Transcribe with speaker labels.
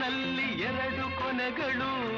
Speaker 1: ಬಾಳಿನಲ್ಲಿ ಎರಡು ಕೊನೆಗಳು.